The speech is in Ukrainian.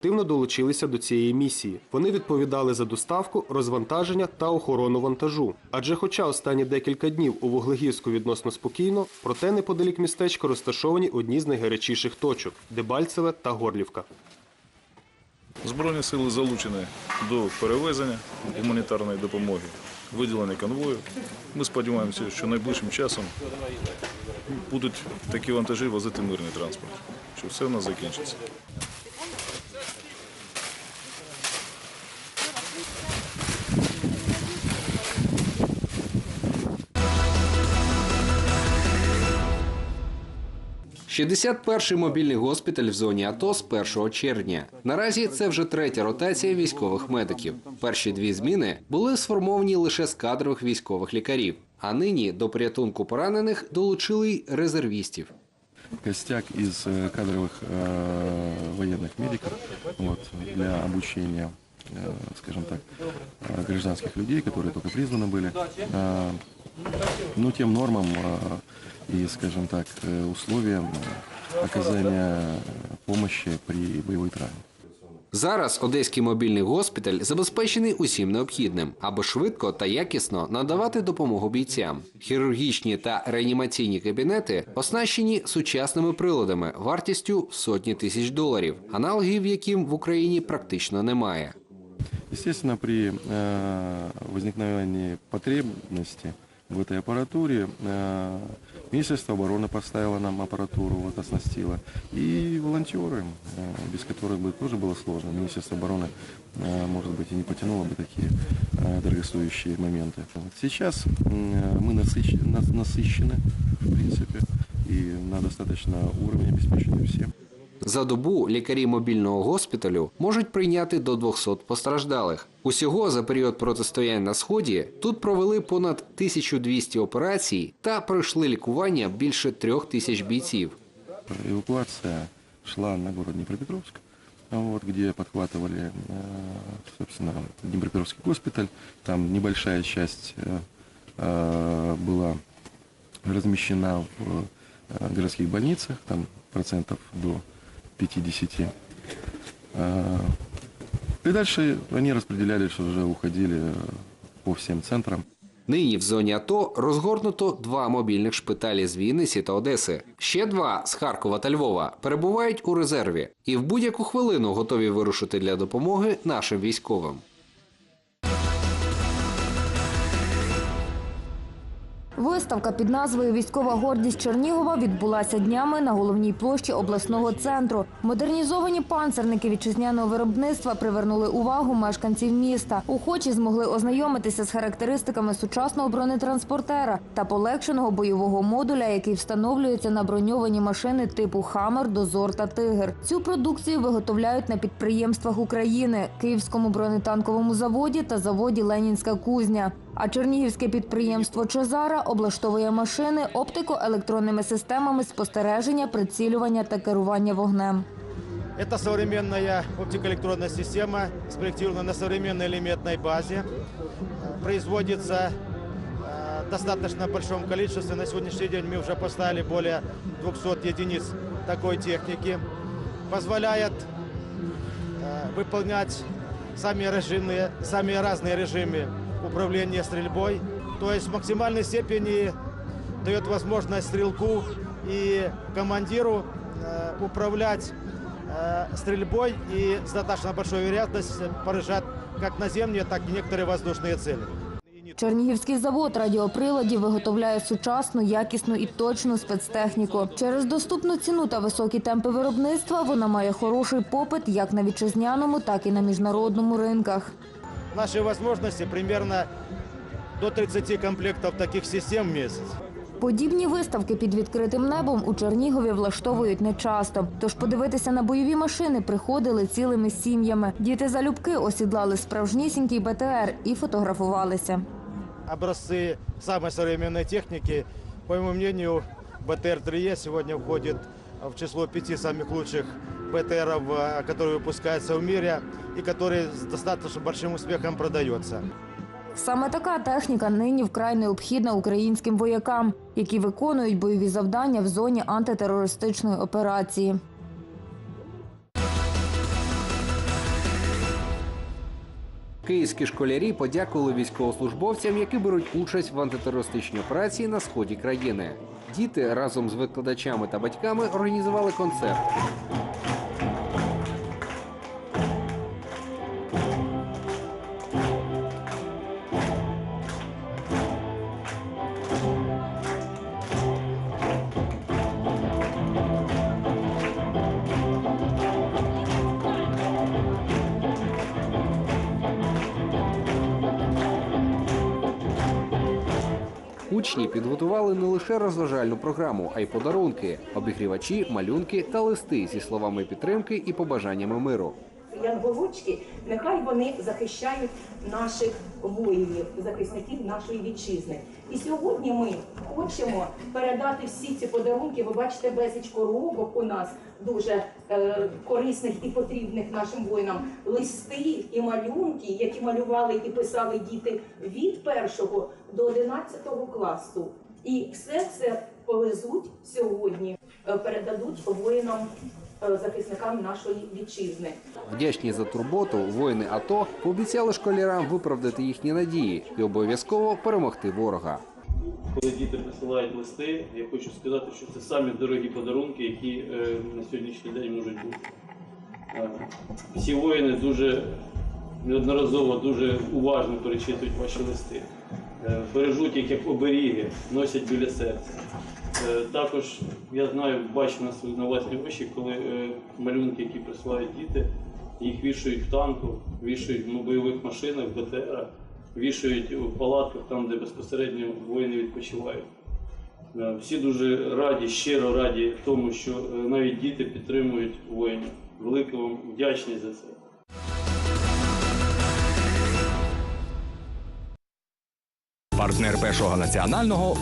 активно долучилися до цієї місії. Вони відповідали за доставку, розвантаження та охорону вантажу. Адже, хоча останні декілька днів у Вуглегірську відносно спокійно, проте неподалік містечка розташовані одні з найгарячіших точок Дебальцеве та Горлівка. Збройні сили залучені до перевезення гуманітарної допомоги, виділення конвою. Ми сподіваємося, що найближчим часом будуть такі вантажі возити мирний транспорт, що все в нас закінчиться. – 61-й мобільний госпіталь в зоні АТО з 1 червня. Наразі це вже третя ротація військових медиків. Перші дві зміни були сформовані лише з кадрових військових лікарів. А нині до порятунку поранених долучили й резервістів. костяк из э, кадровых э, военных медиков вот, для обучения, э, скажем так, э, гражданских людей, которые только призваны были, э, ну, тем нормам э, и, скажем так, э, условиям э, оказания помощи при боевой травме. Зараз одеський мобільний госпіталь забезпечений усім необхідним, аби швидко та якісно надавати допомогу бійцям. Хірургічні та реанімаційні кабінети оснащені сучасними приладами вартістю в сотні тисяч доларів, аналогів яким в Україні практично немає. Естественно, при э, возникновении потребности в этой аппаратуре э, Министерство обороны поставило нам аппаратуру, вот оснастило, и волонтеры, э, без которых бы тоже было сложно. Министерство обороны, э, может быть, и не потянуло бы такие дорогостоящие моменты. Сейчас мы насыщ- нас- насыщены, в принципе, и на достаточно уровне обеспечены всем. За добу лікарі мобільного госпіталю можуть прийняти до 200 постраждалих. Усього за період протистояння на сході тут провели понад 1200 операцій та пройшли лікування більше трьох тисяч бійців. Эвакуация шла на город Днепропетровск, вот, где подхватывали, э, собственно, Днепропетровский госпиталь. Там небольшая часть э, э, была размещена в э, городских больницах, там процентов до 50. Э, И дальше они распределялись, уже уходили э, по всем центрам. Нині в зоні АТО розгорнуто два мобільних шпиталі з Вінниці та Одеси. Ще два з Харкова та Львова перебувають у резерві і в будь-яку хвилину готові вирушити для допомоги нашим військовим. Виставка під назвою Військова гордість Чернігова відбулася днями на головній площі обласного центру. Модернізовані панцерники вітчизняного виробництва привернули увагу мешканців міста. Охочі змогли ознайомитися з характеристиками сучасного бронетранспортера та полегшеного бойового модуля, який встановлюється на броньовані машини типу Хамер, Дозор та Тигр. Цю продукцію виготовляють на підприємствах України, Київському бронетанковому заводі та заводі Ленінська кузня. А чернігівське підприємство Чозара облаштовує машини оптико-електронними системами спостереження, прицілювання та керування вогнем. Это современная оптико-электронная система, спроектирована на современной элементной базе. Производится э, в достаточно большом количестве. На сегодняшний день мы уже поставили более 200 единиц такой техники. Позволяет э, выполнять самые, режимные, самые разные режимы управления стрельбой. То есть в максимальной степени дает возможность стрелку и командиру э, управлять э, стрельбой и с достаточно большой вероятностью поражать как наземные, так и некоторые воздушные цели. Чернігівський завод радіоприладів виготовляє сучасну, якісну і точну спецтехніку. Через доступну ціну та високі темпи виробництва вона має хороший попит як на вітчизняному, так і на міжнародному ринках. Наши возможности примерно до 30 комплектов таких систем в месяц. Подібні виставки під відкритим небом у Чернігові влаштовують нечасто. Тож подивитися на бойові машини приходили цілими сім'ями. Діти залюбки осідлали справжнісінький БТР і фотографувалися. Образцы самой современной техники, по моему мнению, БТР-3Е сегодня входит в число пяти самых лучших БТРов, э, которые выпускаются в мире и которые с достаточно большим успехом продается. Саме така техніка нині вкрай необхідна українським воякам, які виконують бойові завдання в зоні антитерористичної операції. Київські школярі подякували військовослужбовцям, які беруть участь в антитерористичній операції на сході країни. Діти разом з викладачами та батьками організували концерт. Учні підготували не лише розважальну програму, а й подарунки, обігрівачі, малюнки та листи зі словами підтримки і побажаннями миру. Янголочки, нехай вони захищають наших воїнів, захисників нашої вітчизни. І сьогодні ми хочемо передати всі ці подарунки. Ви бачите, безліч коробок у нас дуже е, корисних і потрібних нашим воїнам. Листи і малюнки, які малювали і писали діти від першого до 11 класу. І все це повезуть сьогодні, е, передадуть воїнам, е, захисникам нашої вітчизни. Вдячні за турботу, воїни АТО пообіцяли школярам виправдати їхні надії і обов'язково перемогти ворога. Коли діти присилають листи, я хочу сказати, що це самі дорогі подарунки, які е, на сьогоднішній день можуть бути. Всі воїни дуже неодноразово, дуже уважно перечитують ваші листи, е, бережуть їх як оберіги, носять біля серця. Е, також я знаю, бачу на на власні очі, коли е, малюнки, які присилають діти, їх вішають в танку, вішають в бойових машинах, в БТРах, вішають у палатках, там, де безпосередньо воїни відпочивають. Всі дуже раді, щиро раді тому, що навіть діти підтримують воїнів. Велика вам вдячність за це. Партнер першого національного